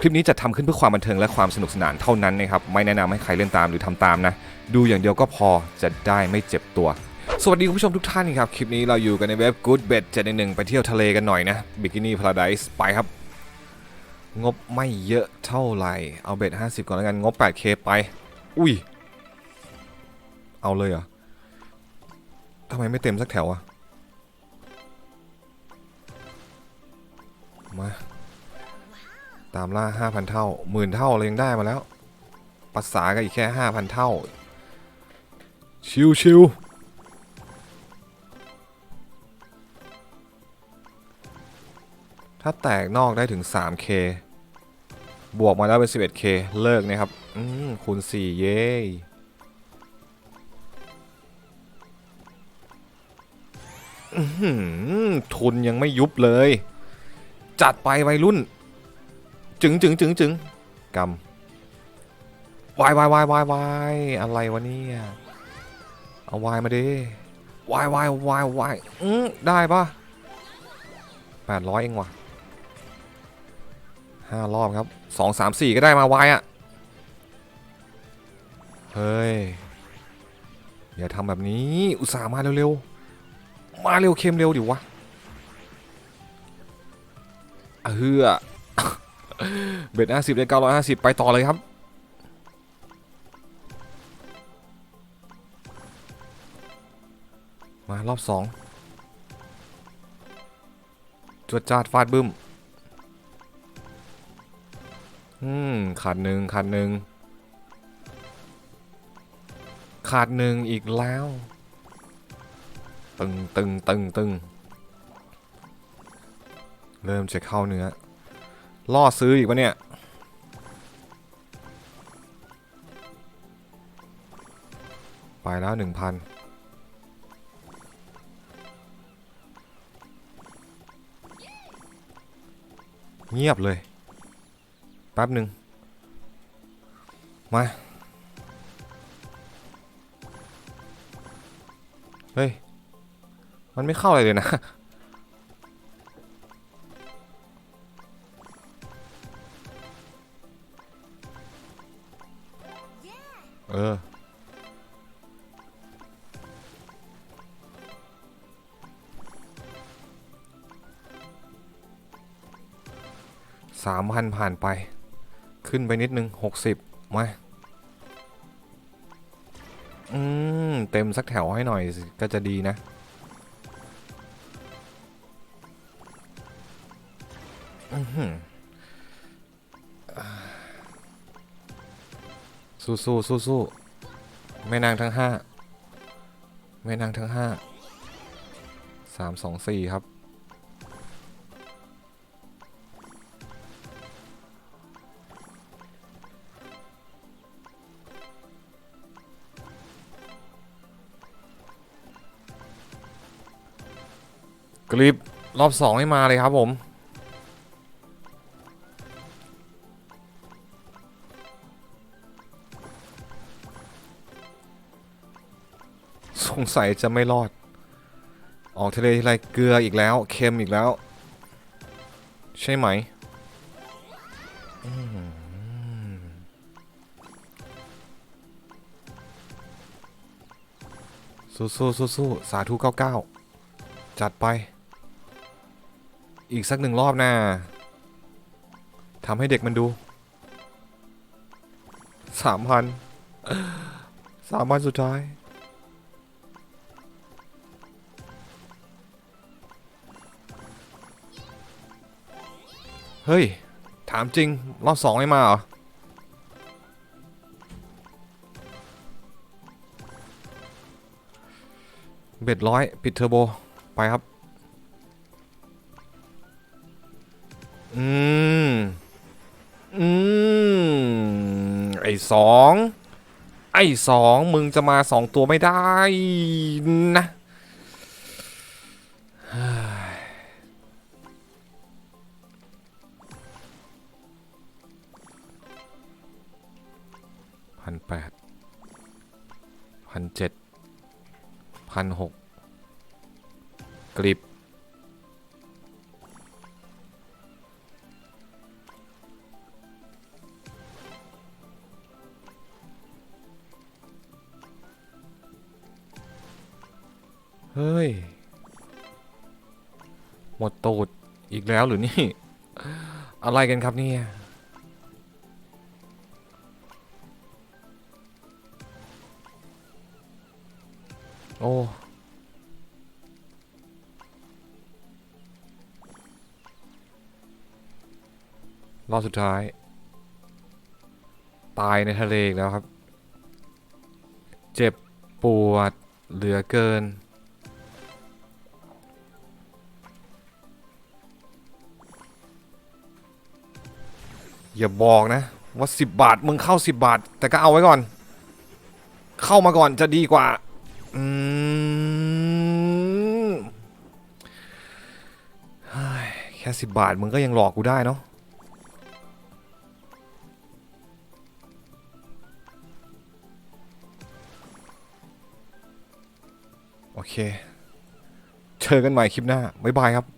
คลิปนี้จะทำขึ้นเพื่อความบันเทิงและความสนุกสนานเท่านั้นนะครับ ไม่แนะนำให้ใครเล่นตามหรือทำตามนะ ดูอย่างเดียวก็พอจะได้ไม่เจ็บตัว สวัสดีคุณผู้ชมทุกท่านครับ คลิปนี้เราอยู่กันในเว็บ Good Bet 711ไปเที่ยวทะเลกันหน่อยนะบิกินี่พาราไดส์ไปครับ งบไม่เยอะเท่าไหร่ เอาเบ็ด50 ก่อนแล้วกันงบ 8K ไป อุ้ย เอาเลยเหรอทำไมไม่เต็มสักแถวอะมา ตามล่า 5,000 เท่าหมื่นเท่าเรายังได้มาแล้วภาษาก็อีกแค่ 5,000 เท่า ชิวชิวถ้าแตกนอกได้ถึง 3K บวกมาแล้วเป็น 11K เลิกนะครับ อืมคูณ 4 เย้ทุนยังไม่ยุบเลย จัดไปวัยรุ่น จึงจึงจึงจึงกำวายวายวายวายวายอะไรวะเนี่ยเอาวายมาดิวายวายวายวายอืมได้ปะแปดร้อยเองว่ะห้ารอบครับสองสามสี่ก็ได้มาวายอะ่ะ เฮ้ย อย่าทำแบบนี้ อุตส่าห์มาเร็วๆ มาเร็วเข้มเร็วดิวะเฮือ เบ็ดห้าสิบได้เก้าร้อยห้าสิบไปต่อเลยครับ มารอบสองจวดจาดฟาดบึ้ม อืม ขาดหนึ่งขาดหนึ่งขาดหนึ่งอีกแล้ว ตึงตึงตึงตึงเริ่มจะเข้าเนื้อ ล่อซื้ออีกปะเนี่ย ไปแล้วหนึ่งพันเงียบเลย แป๊บหนึ่งมา เฮ้ย มันไม่เข้าอะไรเลยนะ เออ สามพันผ่านไป ขึ้นไปนิดนึงหกสิบมา อืม เต็มสักแถวให้หน่อยก็จะดีนะอือหือ สู้สู้สู้สู้แม่นางทั้งห้าแม่นางทั้งห้าสามสองสี่ครับ กริปรอบสองไม่มาเลยครับผม สัยจะไม่รอด ออกทะเลทีไรเกลืออีกแล้ว เค็มอีกแล้ว ใช่ไหมสู้สู้สู้สู้สาธุเก้าเก้าจัดไป อีกสักหนึ่งรอบนะทำให้เด็กมันดูสามพันสามพันสุดท้าย เฮ้ย ถามจริง รอบสองไม่มาเหรอ เบ็ดร้อยปิดเทอร์โบ ไปครับ อืม อืม ไอ้สอง ไอ้สองมึงจะมาสองตัวไม่ได้นะ พันแปดพันเจ็ดพันหกกริบเฮ้ย หมดตูดอีกแล้วหรือนี่ อะไรกันครับเนี่ย โอ้รอบสุดท้าย ตายในทะเลอีกแล้วครับ เจ็บปวดเหลือเกิน อย่าบอกนะ ว่า 10 บาท มึงเข้า 10 บาท แต่ก็เอาไว้ก่อน เข้ามาก่อนจะดีกว่า อืม แค่สิบบาทมึงก็ยังหลอกกูได้เนาะโอเค เจอกันใหม่คลิปหน้า บ๊ายบายครับ